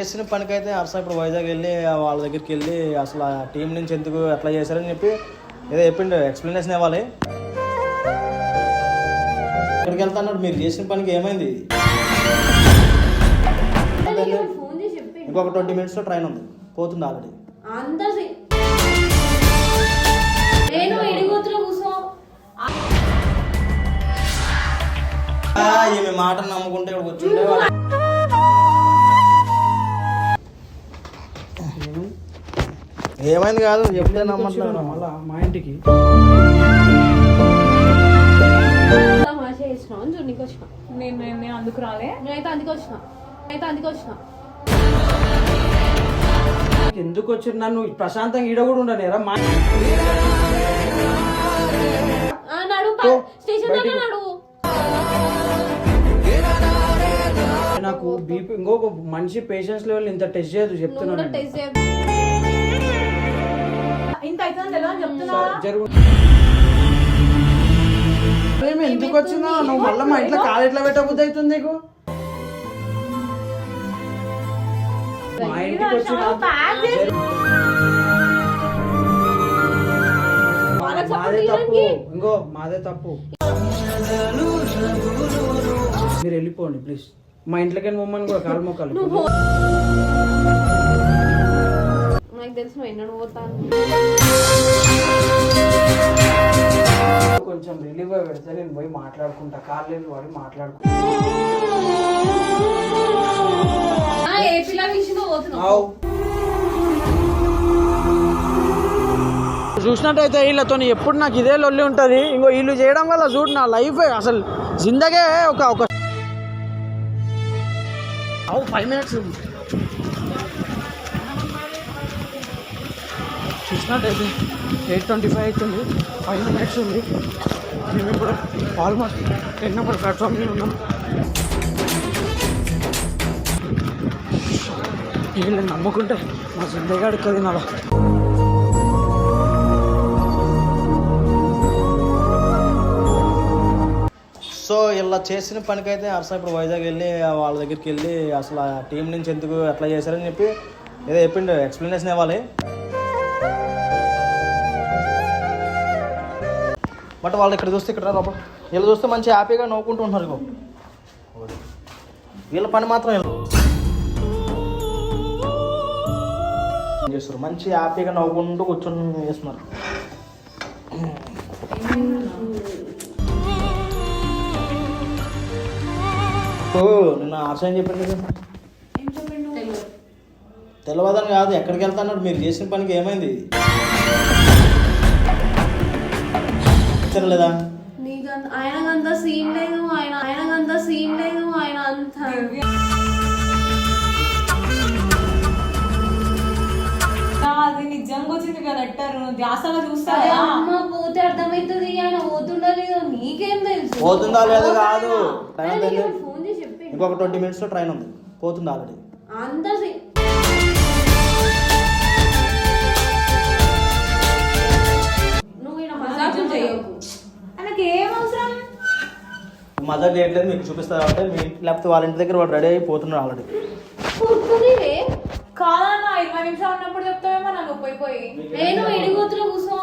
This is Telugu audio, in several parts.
చేసిన పనికైతే హర్ష ఇప్పుడు వైజాగ్ వెళ్ళి వాళ్ళ దగ్గరికి వెళ్ళి అసలు ఆ టీం నుంచి ఎందుకు అట్లా చేశారని చెప్పి ఏదో చెప్పిండు. ఎక్స్ప్లెనేషన్ ఇవ్వాలి. ఇక్కడికి వెళ్తాన్నాడు మీరు చేసిన పనికి ఏమైంది? ఇంకొక ట్వంటీ మినిట్స్లో ట్రైన్ ఉంది. పోతుంది ఆల్రెడీ. ఈమె మాటను నమ్ముకుంటే ఇక్కడ కూర్చుంటే ఏమైంది కాదు? చెప్తే నమ్మంటున్నాను మళ్ళా మా ఇంటికి? తమాషా అని చూడనికి వచ్చిన. అందుకు రాలే. నేనైతే అందుకే వచ్చిన. నేనైతే అందుకే వచ్చిన. ఎందుకు వచ్చి నన్ను ప్రశాంతంగా ఈడ కూడా ఉండనేరా మా ఆ, నడు ఓ, స్టేషన్ బయటికి దగ్గర నడు. నాకు బీపీ ఇంకొక మనిషి పేషెన్స్ లెవెల్ ఇంత టెస్ట్ చేయదు నువ్వు కూడా చెప్తున్నాను నేను. టెస్ట్ చేయ ఇంత అవుతుందని తెలియదు చెప్తున్నా ఎందుకు వచ్చినా నువ్వు మళ్ళీ మా ఇంట్లో కాలు ఎట్లా పెట్టబుద్ధి అవుతుంది నీకు? మా ఇంటికి ప్యాక్ చేసి మాదే తప్పు. ఇంకో మాదే తప్పు. మీరు వెళ్ళిపోండి ప్లీజ్ మా ఇంట్లోకి మమ్మల్ని కూడా కాలు మొక్కలు నాకు తెలుసు నువ్వు ఎన్నడు పోతాను కొంచెం రిలీవ్ అయి పెడితే నేను పోయి మాట్లాడుకుంటా. కార్లేదు వాడి మాట్లాడుకుంటా. విషయంలో పోతున్నావు. చూసినట్టయితే వీళ్ళతో ఎప్పుడు నాకు ఇదే లొల్లి ఉంటుంది. ఇంకో వీళ్ళు చేయడం వల్ల చూడు నా లైఫ్ అసలు జిందగే ఒక ఒక ఫైవ్ మినిట్స్ చూసినట్టయితే ఎయిట్ ట్వంటీ ఫైవ్ అవుతుంది. ఫైవ్ మినిట్స్ ఉంది. మేము ఇప్పుడు ఆల్మోస్ట్ టెన్ నెంబర్ ప్లాట్ఫామ్ మీద ఉన్నాం. వీళ్ళని నమ్ముకుంటే మా జిందగా అడుక్తుంది నాలో సో ఇలా చేసిన పనికైతే అసలు ఇప్పుడు వైజాగ్ వెళ్ళి వాళ్ళ దగ్గరికి వెళ్ళి అసలు ఆ టీం నుంచి ఎందుకు అట్లా చేశారని చెప్పి ఏదో చెప్పిండు. ఎక్స్ప్లెనేషన్ ఇవ్వాలి. బట్ వాళ్ళు ఇక్కడ చూస్తే ఇక్కడ లోపల వీళ్ళు చూస్తే మంచి హ్యాపీగా నవ్వుకుంటూ ఉంటున్నారు ఇగో. వీళ్ళ పని మాత్రం చేస్తారు? మంచి హ్యాపీగా నవ్వుకుంటూ కూర్చొని చేస్తున్నారు. ఓ నిన్న ఏం చెప్పింది కదా తెలియదు తెలియదని కాదు ఎక్కడికి వెళ్తాన్నాడు మీరు చేసిన పనికి ఏమైంది? నీకంత ఆయనకంత సీన్ లేదు ఆయన ఆయనకంత సీన్ లేదు ఆయన అంత. అది నిజంగా వచ్చింది కదా లెటర్ ధ్యాసగా చూస్తా అమ్మ పోతే అర్థమవుతుంది ఆయన పోతుండో లేదో నీకేం తెలుసు? పోతుందా లేదో కాదు. టైం ఇంకొక ట్వంటీ మినిట్స్లో ట్రైన్ ఉంది. పోతుంది ఆల్రెడీ అంత మజాక్ చేయట్లేదు మీకు చూపిస్తా అంటే మీ లేకపోతే వాళ్ళ ఇంటి దగ్గర వాడు రెడీ అయిపోతున్నాడు ఆల్రెడీ. కూర్చునివే కాదన్న ఇరవై నిమిషాలు ఉన్నప్పుడు చెప్తావేమో నన్ను పోయి పోయి నేను ఎడిగోతులో కూర్చో.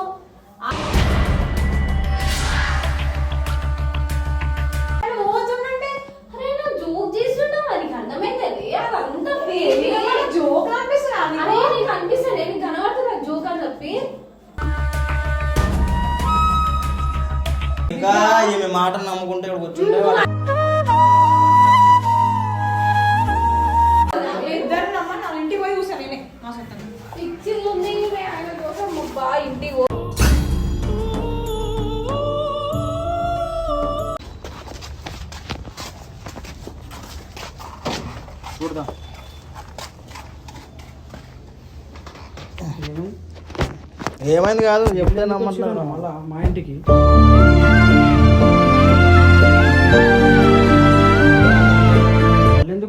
జోక్ అనిపిస్తుంది జోక్ అని చెప్పి ఇంకా ఈమె మాటను నమ్ముకుంటే ఇక్కడ కూర్చుంటే ఇద్దరు నమ్మని నా ఇంటికి పోయి చూసాను నేనే మా సొంతంగా. పిక్చర్ ఉంది ఈమె ఆయన కోసం బా ఇంటికి పో. చూడదా ఏమైంది కాదు మళ్ళా మా ఇంటికి.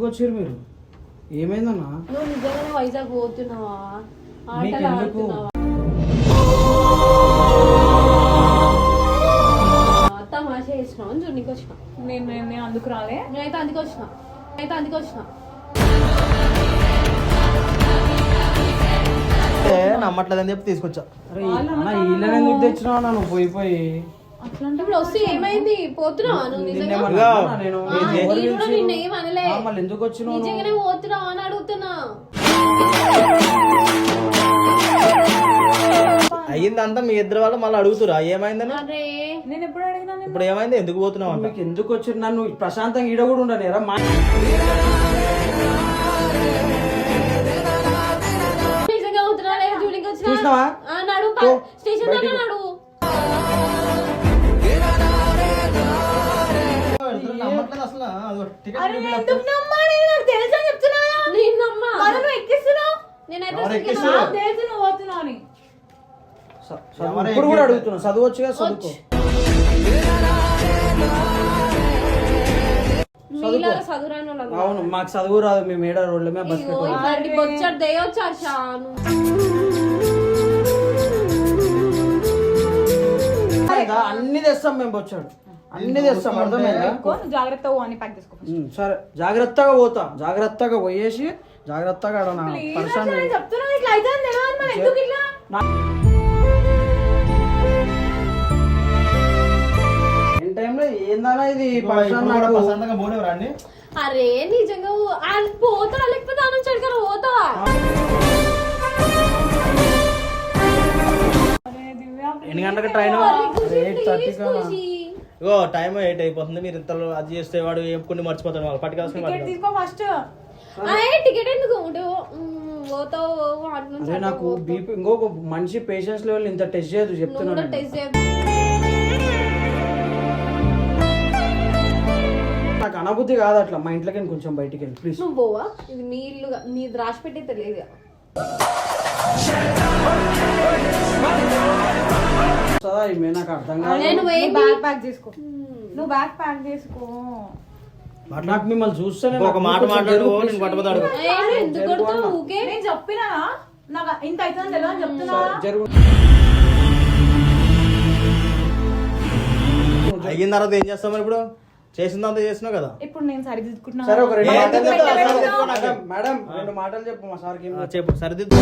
వచ్చారు మీరు? ఏమైందన్నా? వైజాగ్ పోతున్నావా? అని నేను అందుకు రాలే. నేనైతే అందుకు వచ్చిన. అందుకు వచ్చిన. నమ్మట్లేదని చెప్పి తీసుకొచ్చా. నువ్వు పోయిపోయి వస్తే ఏమైంది? పోతున్నావా నువ్వు నిజంగా? నిన్నేమన్నా అన్నానా నేను. కూడా అనలే. మళ్ళీ ఎందుకు వచ్చినావు నువ్వు? నిజంగానే పోతున్నావా అని అడుగుతున్నా. అయ్యిందంతా మీ ఇద్దరు వాళ్ళు మళ్ళీ అడుగుతురా ఏమైందని? అరే. నేను ఎప్పుడు అడిగినా ఇప్పుడు ఏమైంది? ఎందుకు పోతున్నావు అంట. మీకు ఎందుకు వచ్చి నన్ను ప్రశాంతంగా ఈడ కూడా ఉండనేరా మా నిజంగా పోతున్నా వచ్చినా నడు స్టేషన్ బయటికి దగ్గర నడు. నమ్మట్లేదు అసలు. అదిగో టికెట్ అరే నేను ఎందుకు నమ్మాలి నాకు తెలుసు అని చెప్తున్నా నేను నమ్మా మరి నువ్వు ఎక్కిస్తున్నావు? నేను ఎవరు అడ్రస్ ఎక్కిస్తున్నారు? నాకు తెలుసు నువ్వు పోతున్నావు అని. స- చదువు ఇప్పుడు కూడా అడుగుతున్నా చదువచ్చుగా చదువుకో. మీలాగా చదువురాని వాళ్ళం కాదు. అవును మాకు చదువు రాదు. మేము ఏడ రోడ్లమే బస్ ఇగో ఇట్లాంటి బొచ్చడు దేయొచ్చు షాను పెట్టుకుంటా అన్ని తెస్తాం మేము వచ్చాడు అన్ని తెస్తాం అర్థమైందా? జాగ్రత్తగా అని ప్యాక్ చేసుకో సరే జాగ్రత్తగా పోతా జాగ్రత్తగా పోయేసి జాగ్రత్తగా ఆడ నా పర్సన్ ఏం టైంలో ఏందన్నా ఇది పర్సన్ నాకు? ప్రశాంతంగా అండి? అరే నిజంగా పోతా లేకపోతే ఆ నుంచి అడిగారు పోతా. ఎన్ని గంటలకు ట్రైన్ ఎయిట్ థర్టీ ఇగో టైం ఎయిట్ అయిపోతుంది. మీరు ఇంతలో అది చేస్తే వాడు కొన్ని మర్చిపోతాడు వాళ్ళు పట్టుకోవాల్సిన టికెట్ తీసుకో ఫస్ట్ టికెట్ ఎందుకు అదే నాకు బీపీ ఇంకొక మనిషి పేషెన్స్ లెవెల్ ఇంత టెస్ట్ చేయదు నువ్వు చెప్తున్నా కూడా నేను. టెస్ట్ చేయ నాకు అనబుద్ధి కాదు అట్లా. మా ఇంట్లోకి కొంచెం బయటికి వెళ్ళి ప్లీజ్ నువ్వు పోవా? ఇది నీ ఇల్లుగా నీ రాసి పెట్టి తెలియదు వస్తుందా? ఈమె నాకు అర్థం కాదు. నేను బ్యాగ్ ప్యాక్ చేసుకో నువ్వు బ్యాగ్ ప్యాక్ చేసుకో నాకు మిమ్మల్ని చూస్తేనే ఒక మాట మాట్లాడు నేను please. పట్టుకుతాడు ఎందుకు కొడతావు? ఊకే? నేను చెప్పినా? నాకు ఇంత అవుతుందని తెలియదు అని చెప్తున్నా. జరుగు. అయిన తర్వాత ఏం చేస్తాం మరి ఇప్పుడు? చేసిందంతా చేసినావు కదా? ఇప్పుడు నేను సరిదిద్దుకుంటున్నా. సరే ఒక రెండు ఏ, మాటలు చెప్పు. మేడం, రెండు మాటలు చెప్పు మా సార్కి. ఏం ఆ, చెప్పు సరిదిద్దు.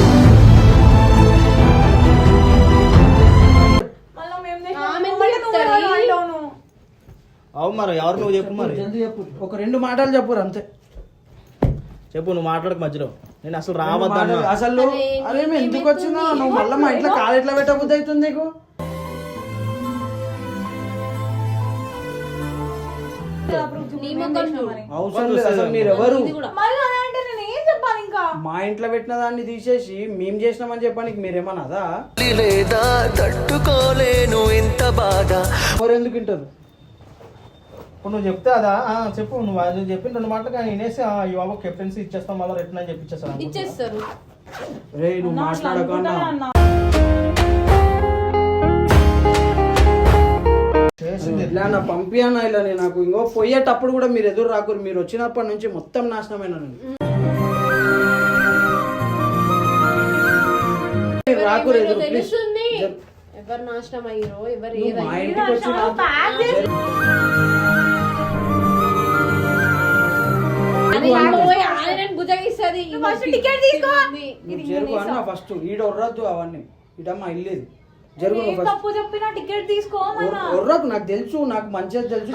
అవు మరి ఎవరు నువ్వు చెప్పు మరి. జల్దీ చెప్పు. ఒక రెండు మాటలు చెప్పురు అంతే. చెప్పు నువ్వు మాట్లాడక మధ్యలో. నేను అసలు మాటలు. అసలు అరే, మేము ఎందుకు? వచ్చినా? నువ్వు మళ్ళీ మా ఇంట్లో కాలు ఎట్లా పెట్టబుద్ధి అవుతుంది నీకు? నీ ముఖం చూడు అవసరం లేదు. అసలు మీరు ఎవరు? ఇది కూడా. మళ్ళీ అలా అంటే నేను ఏం చెప్పాలి ఇంకా? మా ఇంట్లో పెట్టిన దాన్ని తీసేసి మేము చేసినామని చెప్పడానికి మీరేమన్నదా లేదా తట్టుకోలేను ఇంత బాధ. ఎవరు ఎందుకు వింటారు? ఇప్పుడు నువ్వు చెప్తే అదా? చెప్పు. నువ్వు అది చెప్పిన రెండు మాటలు కానీ వినేసి ఆ, ఈ బాబు కెప్టెన్సీ ఇచ్చేస్తాం మళ్ళీ రిటర్న్ అని చెప్పి ఇచ్చేస్తాను ఇచ్చేస్తారు. రే నువ్వు? ఇట్లా నా పంపియన్నా ఇలా నేను నాకు? ఇంకో పోయేటప్పుడు కూడా మీరు ఎదురు రాకూరు మీరు వచ్చినప్పటి నుంచి మొత్తం నాశనమైన రాకూరు ఎదురు ప్లీజ్ తెలుస్తుంది. ఎవరు నాశనం అయ్యారో ఎవరు నువ్వు మా ఇంటికి ప్యాక్ చేసి జరుగు అన్న ఫస్ట్. ఈడ ఒర్రద్దు అవన్నీ. ఈడ మా ఇల్లు ఇది జరుగు తప్పు చెప్పినా టికెట్ నాకు తెలుసు నాకు మంచిగా తెలుసు?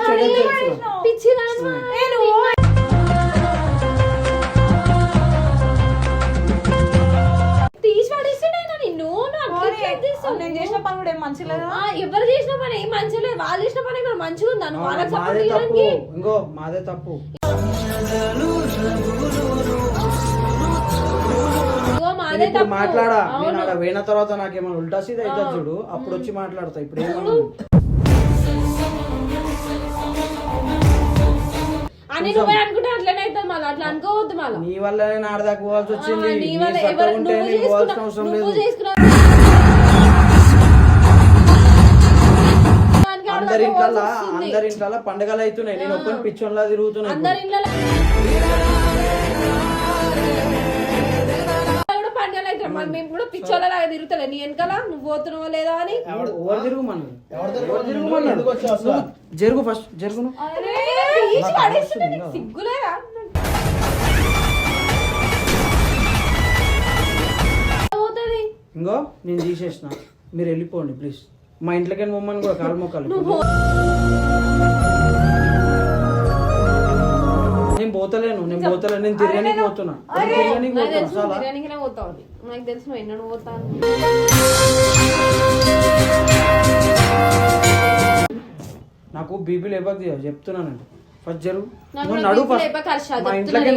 నేను చేసిన పని కూడా ఏం మంచి లేదా? ఆ, ఎవరు చేసిన పని? ఏం మంచిగా లేదు. వాళ్ళు చేసిన పని మంచిగా ఉందా వాళ్ళకి సపోర్ట్ ఇంకో మాదే తప్పు. మాట్లాడా? నేను. ఆడ పోయిన తర్వాత నాకేమైనా ఉల్టా సీదా అవుతుంది చూడు. అప్పుడు వచ్చి మాట్లాడతా. ఇప్పుడు ఏమన్నా అని నువ్వే అనుకుంటే అట్లనే అవుతుంది మళ్ళీ. అట్లా అనుకోవద్దు మళ్ళీ. నీ వల్లనే నాడదాకా పోవాల్సి వచ్చింది. నీ వల్ల ఎవరు నువ్వు చేసుకున్నావు అందరి ఇంట్లో. అందరి ఇంట్లో పండగలు అవుతున్నాయి. నేను ఒక్కని పిచ్చోన్లా తిరుగుతున్నా అందరి పండుగలు మరి మేము కూడా పిచ్చోళ్ళలాగా తిరుగుతలే. నీ వెనకాల నువ్వు పోతున్నావా లేదా అని? ఎవరు? నువ్వు జరుగు ఫస్ట్ నీకు సిగ్గులేదా పోతుంది ఇంకో నేను తీసేసిన. మీరు వెళ్ళిపోండి ప్లీజ్. మా ఇంట్లోకి పోమని కూడా కాలు మొక్కలు నేను పోతలేను నేను పోతలేను నేను తిరగనికి పోతున్నా. నాకు పోతున్నా పోతావు తెలుసు నువ్వు ఎన్నడూ పోతాను నాకు బీపీ లేపక చెప్తున్నానండి. ఫస్ట్ జరుగు. నువ్వు నడు ఫస్ట్. మా ఇంట్లోకి.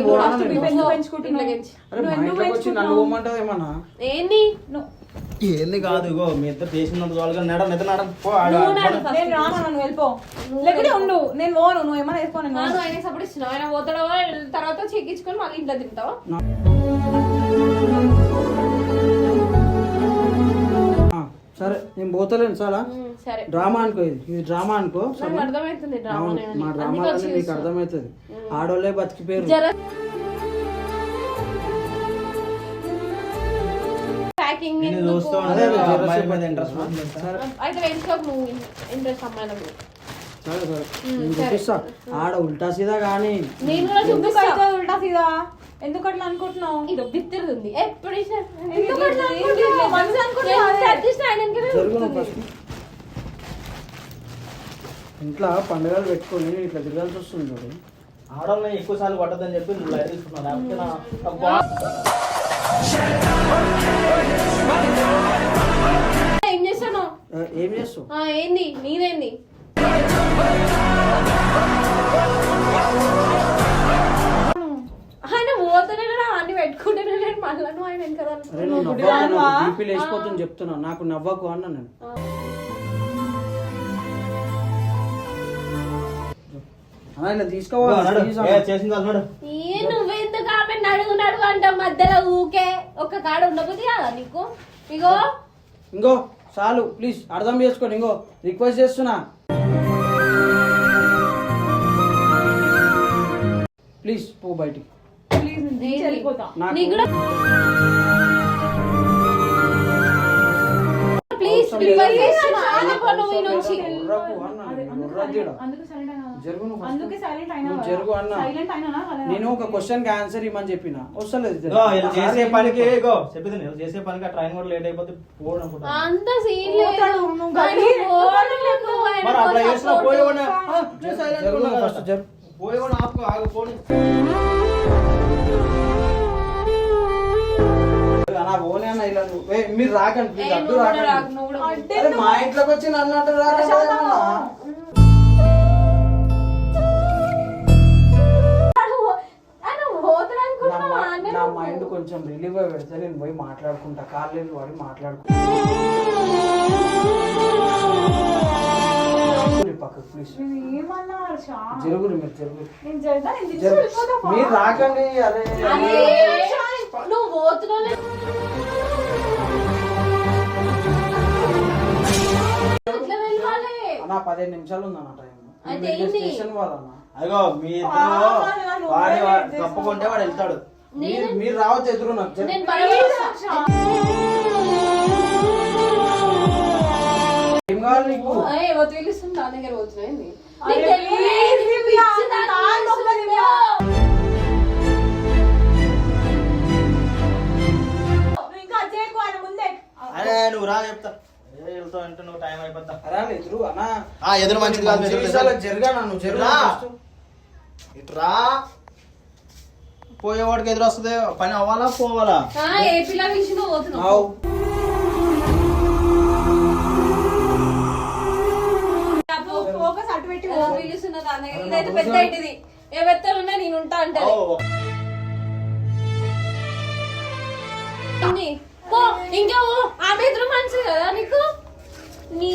అరే మా ఇంట్లోకి వచ్చి నన్ను ఏమన్నా ఏంది? ఏంది కాదు ఇగో మీ ఇద్దరు చేసినంత చాలుగా నడ నిద్ర నడ పో ఆడ నువ్వు ఆడ నడు పో. first. నేను రాను నువ్వు వెళ్ళిపో. లేకపోతే ఉండు నేను పోను నువ్వు ఏమైనా వేసుకో నేను పోను. ఆయన సపోర్ట్ ఇస్తున్నావు ఆయన పోతాడో తర్వాత చెక్కించుకొని మళ్ళీ ఇంట్లో తింటావా? ఆ, సరే నేను పోతలేను చాలా సరే. డ్రామా అనుకో ఇది. ఇది డ్రామా అనుకో నాకు సరేనా? అర్థమవుతుంది డ్రామా అవును, మా డ్రామాలన్నీ మీకు అర్థమవుతుంది. ఆడోళ్ళే బతికిపోయారు. జర సరే. అయితే నువ్వు ఇంట్రెస్ట్ అమ్మాయిలకు సరే సరే. నేను చూపిస్తా. ఆడ ఉల్టా సీదా కానీ నేను కూడా చూపిస్తా. ఉల్టా సీదా? ఎందుకు అట్లా అనుకుంటున్నావు? ఇది బిత్తిరుంది. ఎప్పుడు ఎందుకు అట్లా అనుకుంటున్నావు? మంచిది అనుకుంటున్నావు అదే. జరుగు నువ్వు ఫస్ట్ ఇంట్లో పండుగలు పెట్టుకొని నేను ఇట్లా తిరగాల్సి వస్తుంది చూడు. ఆడవాళ్ళని ఎక్కువ సార్లు పట్టదని చెప్పి నువ్వు లైట్ తీసుకున్నావు. లేకపోతే నా- నా గో- ఏం చేస్తాను ఏం చేస్తావు? ఏంది? నీదేంది ఆయన పోతేనే కదా అన్ని పెట్టుకుంటేనే నేను మళ్ళా నువ్వు ఆయన వెనక అరే నువ్వు నవ్వకు నాకు బీపీ లేచిపోతుంది చెప్తున్నా నాకు నవ్వకు అన్నా నేను. అన్నా తీసుకోవాలి. చేసింది. నడుగు అంట మధ్యలో ఊకే. ఒక్క కాడ ఉండబుద్ధి కాదా నీకు? ఇగో. ఇంకో చాలు ప్లీజ్ అర్థం చేసుకోండి ఇంకో రిక్వెస్ట్ చేస్తున్నా. ప్లీజ్ పో బయటికి. ప్లీజ్ నేను దించి వెళ్ళిపోతా. నాకు నీకు కూడా ప్లీజ్ అవసరం లేదు. రిక్వెస్ట్ చేస్తున్నా. నువ్వు ఈ నుంచి అన్నా అందుకు ఉర్రద్దు జరుగు నువ్వు first. అందుకే సైలెంట్ అయినా నువ్వు జరుగు అన్నా. సైలెంట్ అయినా కదా నేను ఒక క్వశ్చన్కి ఆన్సర్ ఇవ్వమని చెప్పిన. వస్తలేదు ఇగో వీళ్ళు చేసే పనికి ఇగో చెప్పింది వీళ్ళు చేసే పనికి ఆ ట్రైన్ కూడా లేట్ అయిపోతే అనుకుంటా. అంత సీన్ లేదు. నువ్వు మరి అట్లా చేసిన ఉన్నా ఫస్ట్. జరుగు ఆగు అన్నా ఇలా నువ్వు. మీరు రాకండి ప్లీజ్ అడ్డు రాకండి. మా ఇంట్లోకి వచ్చి నన్ను అంటే రాకండి నా నా. మైండ్ కొంచెం రిలీవ్గా పెడితే నేను పోయి మాట్లాడుకుంటా. కార్లేదు వాడి మాట్లాడుకుంటా. పక్కకు ప్లీజ్. జరుగురు మీరు జరుగురు రాకండి అరే. నువ్వు వెళ్ళాలి అన్న పదిహేను నిమిషాలు ఉంది అన్న టైం? స్టేషన్ వాళ్ళన్న అదిగో మీ ఇద్దరు వాడి? తప్పుకుంటే వాడు వెళ్తాడు మీరు మీరు రావచ్చు ఎదురు నాకు. ఏం కావాలి నా దగ్గర? అరే. నువ్వు ఇంకా చేయకు ఆయన ముందే అరే నువ్వు రా చెప్తా వెళ్తావు అంటే నువ్వు టైం అయిపోతా అరే అన్న ఎదురు అన్న. ఆ, ఎదురు మంచిది కాదు, ఎదురు విషయాలు లేదు. జరగా నన్ను జరుగు రా. ఫస్ట్. ఇట్రా పోయేవాడికి ఎదురు వస్తుంది. పని అవ్వాలా పోవాలా? ఆ, ఏ పిల్ల పిలిచిందో పోతున్నావు ఆవు. ఫోకస్ అటు పెట్టి. ఎవరు పిలుస్తున్నా దాని దగ్గర ఇదైతే పెద్ద ఇంటిది ఏ పెద్దలున్నా నేను ఉంటా అంటే ఓ, పో ఇంకా పో. ఆమె ఎదురు మంచిది కదా నీకు? నీ.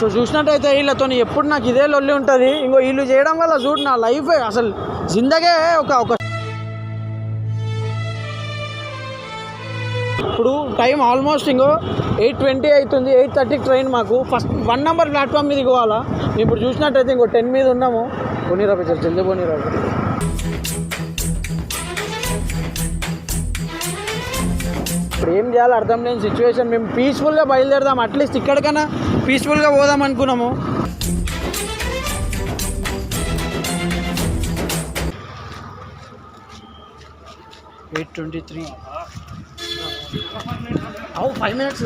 సో చూసినట్టయితే వీళ్ళతో ఎప్పుడు నాకు ఇదే లొల్లి ఉంటుంది. ఇంకో వీళ్ళు చేయడం వల్ల చూడు నా లైఫ్ అసలు జిందగే ఒక ఒక ఇప్పుడు టైం ఆల్మోస్ట్ ఇంకో ఎయిట్ ట్వంటీ అవుతుంది. ఎయిట్ థర్టీకి ట్రైన్ మాకు. ఫస్ట్ వన్ నెంబర్ ప్లాట్ఫామ్ మీద పోవాలా. ఇప్పుడు చూసినట్టయితే ఇంకో టెన్ మీద ఉన్నాము. పోనీరా పిచ్చర్ జల్దీ పోనీరా. ఇప్పుడు ఏం చేయాలో అర్థం లేని సిచ్యువేషన్ మేము పీస్ఫుల్గా బయలుదేరదాం. అట్లీస్ట్ ఇక్కడికైనా పీస్ఫుల్గా పోదాం అనుకున్నాము. ఎయిట్ ట్వంటీ త్రీ అవు ఫైవ్ మినిట్స్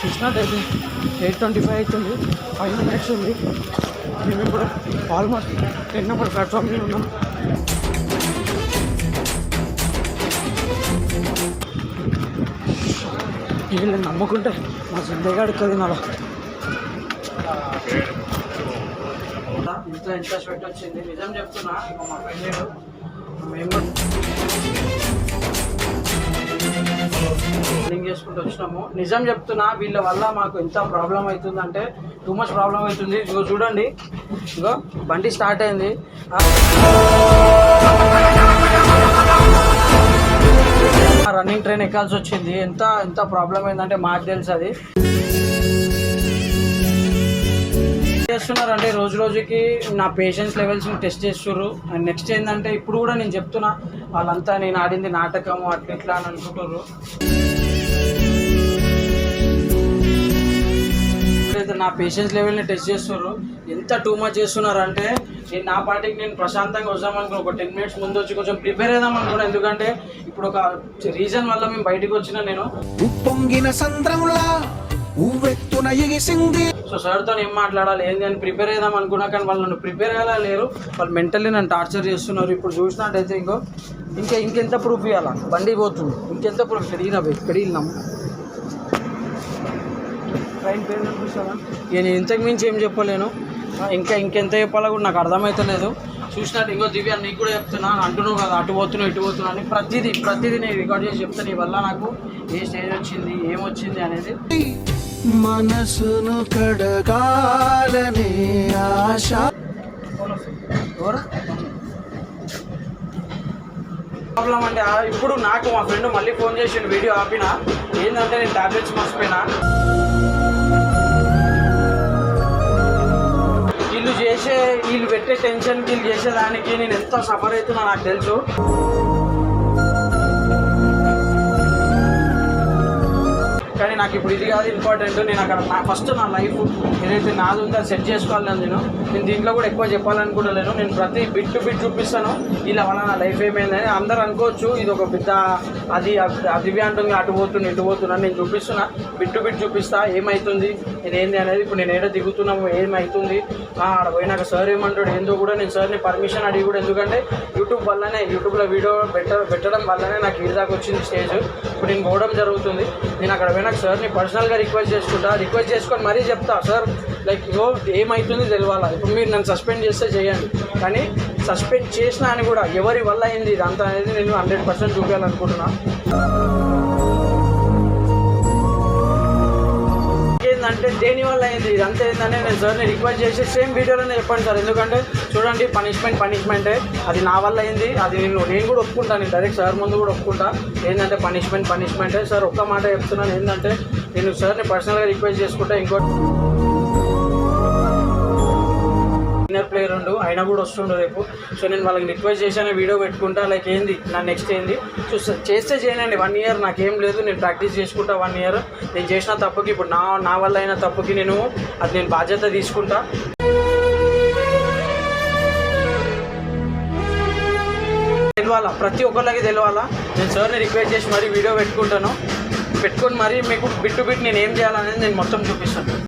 చూసినట్టయితే ఎయిట్ ట్వంటీ ఫైవ్ అవుతుంది. ఫైవ్ మినిట్స్ ఉంది. మేము ఇప్పుడు ఆల్మోస్ట్ టెన్ నెంబర్ ప్లాట్ఫామ్ మీద ఉన్నాం. వీళ్ళని నమ్ముకుంటే మా జిందగాడు తినాల ఇంత ఎంత స్వెట్ వచ్చింది. నిజం చెప్తున్నా ఇగో మా ఫ్రెండ్ మేము రన్నింగ్ చేసుకుంటూ వచ్చినాము. నిజం చెప్తున్నా వీళ్ళ వల్ల మాకు ఎంత ప్రాబ్లం అవుతుందంటే టూ మచ్ ప్రాబ్లం అవుతుంది. ఇగో చూడండి. ఇగో బండి స్టార్ట్ అయింది. రన్నింగ్ ట్రైన్ ఎక్కాల్సి వచ్చింది. ఎంత ఎంత ప్రాబ్లం అయిందంటే మాకు తెలుసు అది. చేస్తున్నారంటే రోజు రోజుకి నా పేషెన్స్ లెవెల్స్ని టెస్ట్ చేస్తుర్రు. అండ్ నెక్స్ట్ ఏంటంటే ఇప్పుడు కూడా నేను చెప్తున్నా వాళ్ళంతా నేను ఆడింది నాటకము అట్లా ఇట్లా అని అనుకుంటున్నారు ఇప్పుడైతే నా పేషెన్స్ లెవెల్ని టెస్ట్ చేస్తుర్రు ఎంత టూ మచ్ చేస్తున్నారు అంటే నేను నా పార్టీకి నేను ప్రశాంతంగా వద్దాం అనుకున్నా ఒక టెన్ మినిట్స్ ముందు వచ్చి కొంచెం ప్రిపేర్ అవుదాం అనుకున్నా. ఎందుకంటే ఇప్పుడు ఒక రీజన్ వల్ల మేము బయటకు వచ్చిన నేను. ఉప్పొంగిన సంద్రంలా ఉవ్వెత్తున ఎగిసింది. సో సార్తో ఏం మాట్లాడాలి? ఏంది అని ప్రిపేర్ అవుదాం అనుకున్నా కానీ వాళ్ళు నన్ను ప్రిపేర్ అయ్యేలా లేరు? వాళ్ళు మెంటల్లీ నన్ను టార్చర్ చేస్తున్నారు. ఇప్పుడు చూసినట్టయితే ఇంకో ఇంకా ఇంకెంత ప్రూఫ్ ఇవ్వాలా బండి పోతుంది. ఇంకెంత ప్రూఫ్ పెరిగిన పెరిగినాము ఇక నేను ఇంతకు మించి ఏం చెప్పలేను. ఇంకా ఇంకెంత చెప్పాలో కూడా నాకు అర్థమవుతలేదు చూసినట్టు ఇంకో దివ్య నీకు కూడా చెప్తున్నా అంటున్నావు కదా అటు పోతున్నావు ఇటు పోతున్నావు అని ప్రతిదీ ప్రతిదీ నేను రికార్డ్ చేసి చెప్తాను నీ వల్ల నాకు ఏ స్టేజ్ వచ్చింది ఏమొచ్చింది అనేది. మనసును కడగాలనే ఆశ. ప్రాబ్లం అంటే ఇప్పుడు నాకు మా ఫ్రెండ్ మళ్ళీ ఫోన్ చేసి వీడియో ఆపిన. ఏంటంటే నేను టాబ్లెట్స్ మర్చిపోయినా. వీళ్ళు పెట్టే టెన్షన్ వీళ్ళు చేసేదానికి నేను ఎంత సఫర్ అవుతున్నా నాకు తెలుసు. కానీ నాకు ఇప్పుడు ఇది కాదు ఇంపార్టెంట్ నేను అక్కడ నా ఫస్ట్ నా లైఫ్ ఏదైతే నాది ఉందో సెట్ చేసుకోవాలని నేను. నేను దీంట్లో కూడా ఎక్కువ చెప్పాలనుకుంటలేను. నేను ప్రతి బిట్ టు బిట్ చూపిస్తాను. ఇలా వల్ల నా లైఫ్ ఏమైందని అందరూ అనుకోవచ్చు. ఇది ఒక పెద్ద అది అది దివ్య అంటుంది అటు పోతుంది ఇటు పోతున్నా నేను చూపిస్తున్నా. బిట్ టు బిట్ చూపిస్తా. ఏమవుతుంది నేను ఏంది అనేది ఇప్పుడు నేను ఏడో దిగుతున్నాము? ఏమవుతుంది అక్కడ ఆడ పోయినాక సార్ ఏమంటాడు? ఏందో కూడా నేను సార్ని పర్మిషన్ అడిగి కూడా ఎందుకంటే యూట్యూబ్ వల్లనే యూట్యూబ్లో వీడియో పెట్ట పెట్టడం వల్లనే నాకు ఈ దాకా వచ్చింది స్టేజ్ ఇప్పుడు నేను పోవడం జరుగుతుంది. నేను అక్కడ నాకు సార్ని పర్సనల్గా రిక్వెస్ట్ చేసుకుంటా. రిక్వెస్ట్ చేసుకొని మరీ చెప్తా సార్ లైక్ ఇగో ఏమవుతుంది తెలియాలా ఇప్పుడు మీరు నన్ను సస్పెండ్ చేస్తే చేయండి. కానీ సస్పెండ్ చేసినా అని కూడా ఎవరి వల్ల అయింది ఇదంతా అనేది నేను హండ్రెడ్ పర్సెంట్ చూపించాలనుకుంటున్నా. ఏంటంటే దేని వల్ల అయింది? ఇదంతా ఏంటంటే నేను సార్ని రిక్వెస్ట్ చేసి సేమ్ వీడియోలోనే చెప్పండి సార్ ఎందుకంటే చూడండి పనిష్మెంట్ పనిష్మెంటే అది నా వల్ల అయింది అది నేను నేను కూడా ఒప్పుకుంటాను డైరెక్ట్ సార్ ముందు కూడా ఒప్పుకుంటా. ఏంటంటే పనిష్మెంట్ పనిష్మెంటే సార్ ఒక్క మాట చెప్తున్నాను ఏంటంటే నేను సార్ని పర్సనల్గా రిక్వెస్ట్ చేసుకుంటా ఇంకో సీనియర్ ప్లేయర్ ఉండు అయినా కూడా వస్తుండు రేపు. సో నేను వాళ్ళకి రిక్వెస్ట్ చేశాను వీడియో పెట్టుకుంటా లైక్ ఏంది నా నెక్స్ట్ ఏంది. సో చేస్తే చేయనండి వన్ ఇయర్ నాకేం లేదు నేను ప్రాక్టీస్ చేసుకుంటా వన్ ఇయర్ నేను చేసిన తప్పుకి ఇప్పుడు నా నా వల్ల అయిన తప్పుకి నేను అది నేను బాధ్యత తీసుకుంటా. తెలియాలా ప్రతి ఒక్కరికి తెలియాలా నేను సార్ని రిక్వెస్ట్ చేసి మరీ వీడియో పెట్టుకుంటాను. పెట్టుకొని మరీ మీకు బిట్ టు బిట్ నేను ఏం చేయాలనేది నేను మొత్తం చూపిస్తాను.